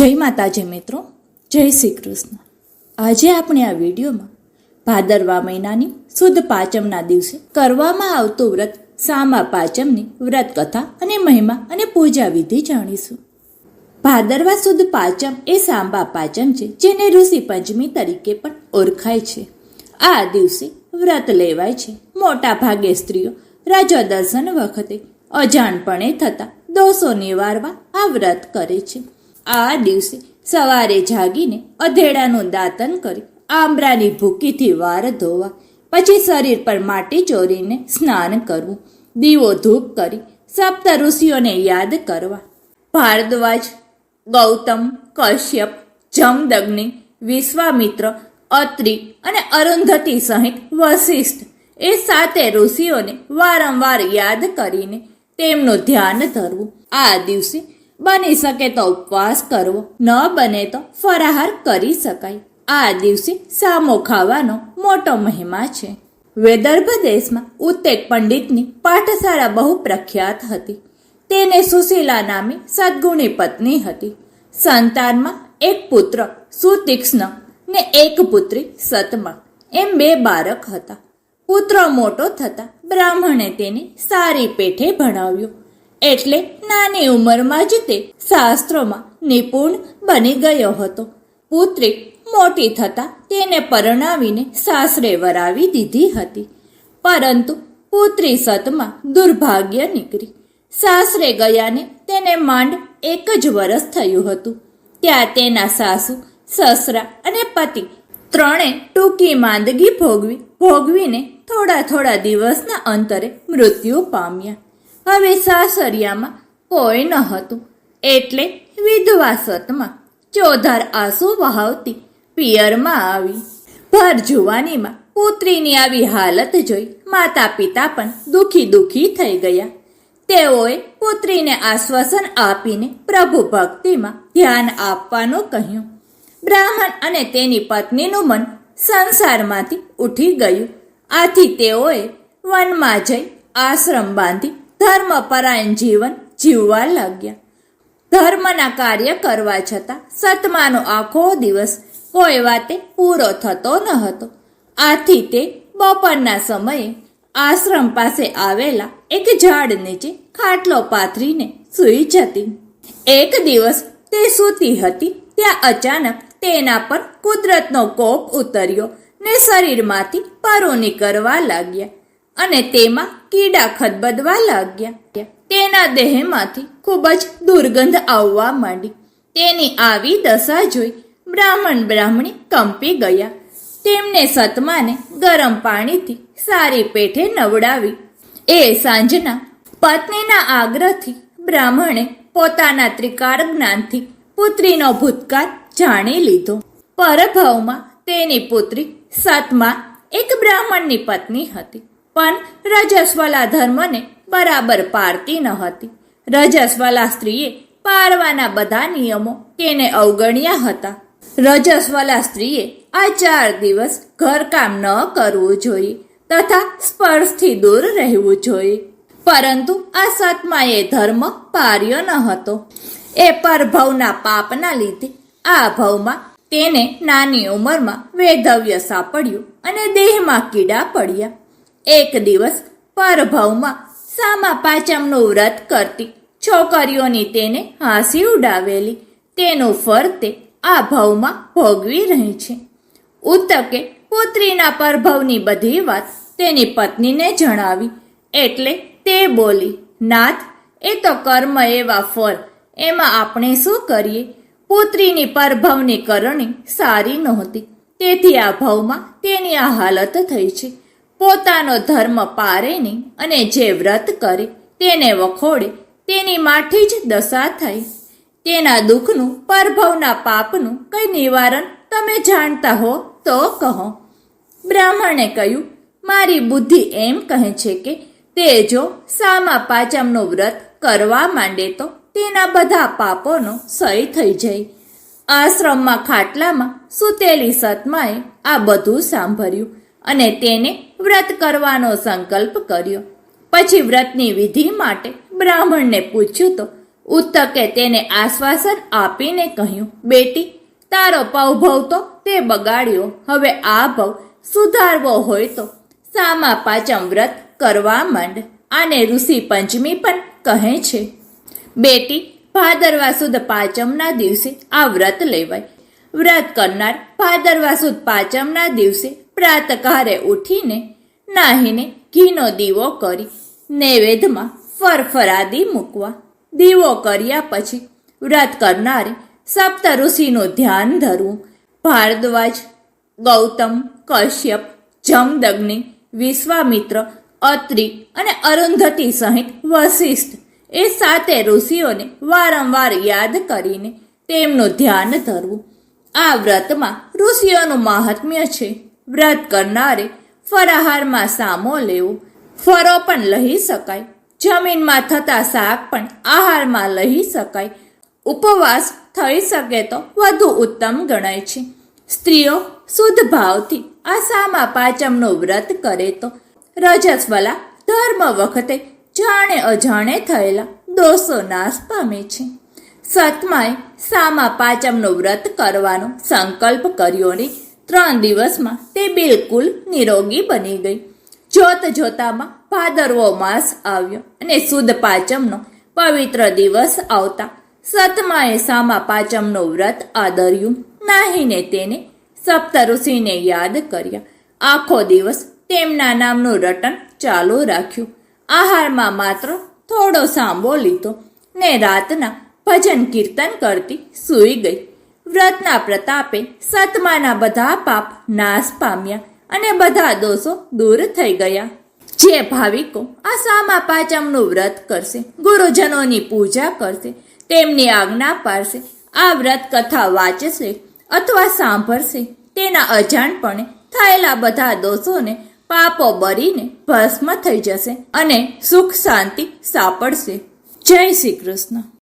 જય માતાજી મિત્રો, જય શ્રી કૃષ્ણ. આજે આપણે આ વિડીયોમાં ભાદરવા મહિનાની શુદ્ધ પાંચમના દિવસે કરવામાં આવતું વ્રત સામા પાંચમની વ્રત કથા અને મહિમા અને પૂજા વિધિ જાણીશું. ભાદરવા શુદ્ધ પાંચમ એ સાંબા પાંચમ છે, જેને ઋષિ પંચમી તરીકે પણ ઓળખાય છે. આ દિવસે વ્રત લેવાય છે. મોટા ભાગે સ્ત્રીઓ રાજા દર્શન વખતે અજાણપણે થતા દોષો નિવારવા આ વ્રત કરે છે. આ દિવસે સવારે જાગીને અધેડાનું દાતન કરી આંબરાની ભૂકીથી વાર ધોવા, પછી શરીર પર માટી ચોરીને સ્નાન કરવું, દીવો ધૂપ કરી સપ્ત ઋષિઓને યાદ કરવા. ભારદ્વાજ, ગૌતમ, કશ્યપ, જમદગ્નિ, વિશ્વામિત્ર, અત્રિ અને અરુંધતી સહિત વશિષ્ઠ એ સાતે ઋષિઓને વારંવાર યાદ કરીને તેમનું ધ્યાન ધરવું. આ દિવસે બની શકે તો ઉપવાસ કરવો, ન બને તો ફરાહાર કરી શકાય. આ દિવસે સામો ખાવાનો મોટો મહિમા છે. વેદર્ભ દેશમાં ઉત્તેક પંડિતની પાઠશાળા બહુ પ્રખ્યાત હતી. તેને સુશીલા નામે સદગુણી પત્ની હતી. સંતાનમાં એક પુત્ર, સુતીક્ષ્ણ, ને એક પુત્રી, સતમા. એમ બે બાળક હતા. પુત્ર મોટો થતા બ્રાહ્મણે તેને સારી પેઠે ભણાવ્યો. એટલે નાની ઉંમરમાં જ તે શાસ્ત્રોમાં નિપુણ બની ગયો હતો. પુત્રી મોટી થતા તેને પરણાવીને સાસરે વરાવી દીધી હતી. પરંતુ પુત્રી સતમાં દુર્ભાગ્ય નીકળી. સાસરે ગયાને તેને માંડ એક જ વરસ થયું હતું. ત્યાં તેના સાસુ, સસરા અને પતિ ત્રણે ટૂંકી માંદગી ભોગવી, ભોગવીને થોડા થોડા દિવસના અંતરે મૃત્યુ પામ્યા. હવે સાસરિયામાં કોઈ ન હતું એટલે વિધવા સતમાં ચોધાર આંસુ વહાવતી પિયરમાં આવી. ભર જુવાનીમાં પુત્રીની આવી હાલત જોઈ માતા પિતા પણ દુખી દુખી થઈ ગયા. તેઓએ પુત્રીને આશ્વાસન આપીને પ્રભુ ભક્તિમાં ધ્યાન આપવાનું કહ્યું. બ્રાહ્મણ અને તેની પત્નીનું મન સંસારમાંથી ઉઠી ગયું. આથી તેઓએ વનમાં જઈ આશ્રમ બાંધી ધર્મપરાયણ જીવન જીવવા લાગ્યા. ધર્મના કાર્ય કરવા છતાં સતમાનો આખો દિવસ કોઈ વાતે પૂરો થતો ન હતો. આથી તે બપોરના સમયે આશ્રમ પાસે આવેલા એક ઝાડ નીચે ખાટલો પાથરીને સૂઈ જતી. એક દિવસ તે સૂતી હતી, ત્યાં અચાનક તેના પર કુદરતનો કોપ ઉતર્યો ને શરીરમાંથી પરો નીકળવા લાગ્યા. અને તેમાં કીડા ખદબદવા લાગ્યા. તેના દેહમાંથી ખૂબ જ દુર્ગંધ આવવા માંડી. તેની આવી દશા જોઈ બ્રાહ્મણ બ્રાહ્મણી કંપી ગયા. તેમને સતમાને ગરમ પાણીથી સારી પેઠે નવડાવી. એ સાંજના પત્નીના આગ્રહથી બ્રાહ્મણે પોતાના ત્રિકાર જ્ઞાનથી પુત્રીનો ભૂતકાળ જાણી લીધો. પરભવમાં તેની પુત્રી સતમા એક બ્રાહ્મણની પત્ની હતી. પણ રજસ્વલા ધર્મને બરાબર પારતી ન હતી. રજસ્વલા સ્ત્રીએ પારવાના બધા નિયમો તેને અવગણ્યા હતા. રજસ્વલા સ્ત્રીએ આ ચાર દિવસ ઘરકામ ન કરવું જોઈએ તથા સ્પર્શથી દૂર રહેવું જોઈએ. પરંતુ આ સતમાએ ધર્મ પાર્યો ન હતો. એ પરભવના પાપના લીધે આ ભવમાં તેને નાની ઉંમરમાં વેધવ્ય સાંપડ્યું અને દેહમાં કીડા પડ્યા. એક દિવસ પરભવમાં સામા પાંચમનું વ્રત કરતી છોકરીઓની તેને હાંસી ઉડાવેલી. તેનું ફર તે આ ભવમાં ભોગવી રહી છે. ઉતકે પુત્રીના પરભવની બધી વાત તેની પત્નીને જણાવી. એટલે તે બોલી, નાથ, એ તો કર્મ એવા ફળ. એમાં આપણે શું કરીએ? પુત્રીની પરભવની કરણી સારી નહોતી. તેથી આ ભવમાં તેની આ હાલત થઈ છે. પોતાનો ધર્મ પારે નહીં અને જે વ્રત કરે તેને વખોડે તેની માઠી જ દશા થઈ. તેના દુઃખનું, પરભવના પાપનું કઈ નિવારણ તમે જાણતા હો તો કહો. બ્રાહ્મણે કહ્યું, મારી બુદ્ધિ એમ કહે છે કે તે જો સામા પાંચમનું વ્રત કરવા માંડે તો તેના બધા પાપોનો સય થઈ જાય. આશ્રમમાં ખાટલામાં સૂતેલી સતમાએ આ બધું સાંભળ્યું. અને તેને વ્રત કરવાનો સંકલ્પ કર્યો. પછી વ્રતની વિધિ માટે બ્રાહ્મણને પૂછ્યું તો, ઉત્તકે તેને આશ્વાસન આપીને કહ્યું, બેટી, તારો પવભવ તો તે બગાડ્યો. હવે આ ભવ સુધારવો હોય તો સામા પાચમ વ્રત કરવા માંડ. આને ઋષિ પંચમી પણ કહે છે. બેટી, ભાદરવા સુદ પાંચમના દિવસે આ વ્રત લેવાય. વ્રત કરનાર ભાદરવા સુદ પાંચમના દિવસે પ્રાતકારે ઉઠીને નાહીને ઘીનો દીવો કરી નૈવેદ્યમાં ફરફરાદી મૂકવા. દીવો કર્યા પછી વ્રત કરનારે સપ્ત ઋષિનું ધ્યાન ધરવું. ભારદ્વાજ, ગૌતમ, કશ્યપ, જમદગ્નિ, વિશ્વામિત્ર, અત્રિ અને અરુંધતી સહિત વશિષ્ઠ એ સાતે ઋષિઓને વારંવાર યાદ કરીને તેમનું ધ્યાન ધરવું. આ વ્રતમાં ઋષિઓનું મહાત્મ્ય છે. વ્રત કરનારે ફરાહારમાં સામો લેવો, ફરો પણ લઈ શકાય. જમીનમાં થતા શાક પણ આહારમાં લઈ શકાય. ઉપવાસ થઈ શકે તો વધુ ઉત્તમ ગણાય છે. સ્ત્રીઓ શુદ્ધ ભાવથી આ પાચમનું પાંચમનું વ્રત કરે તો રજસ્વલા ધર્મ વખતે જાણે અજાણે થયેલા દોષો નાશ પામે છે. સતમાએ સામા પાચમનું વ્રત કરવાનો સંકલ્પ કર્યો ને ત્રણ દિવસમાં તે બિલકુલ નિરોગી બની ગઈ. જોત જોતામાં ભાદરવો માસ આવ્યો અને સુદ પાંચમનો પવિત્ર દિવસ આવતા સતમાએ સામા પાંચમનું વ્રત આદર્યું. નાહીને તેને સપ્ત ઋષિને યાદ કર્યા. આખો દિવસ તેમના નામનું રટન ચાલુ રાખ્યું. આહારમાં માત્ર થોડો સાંભો લીધો ને રાતના ભજન કીર્તન કરતી સૂઈ ગઈ. વ્રતના પ્રતાપે સતમાના બધા પાપ નાશ પામ્યા અને બધા દોષો દૂર થઈ ગયા. જે ભાવિકો આ સામા પાંચમનું વ્રત કરશે, ગુરુજનોની પૂજા કરશે, તેમની આજ્ઞા પાડશે, આ વ્રત કથા વાંચશે અથવા સાંભળશે, તેના અજાણપણે થયેલા બધા દોષોને પાપો બરીને ભસ્મ થઈ જશે અને સુખ શાંતિ સાપડશે. જય શ્રી કૃષ્ણ.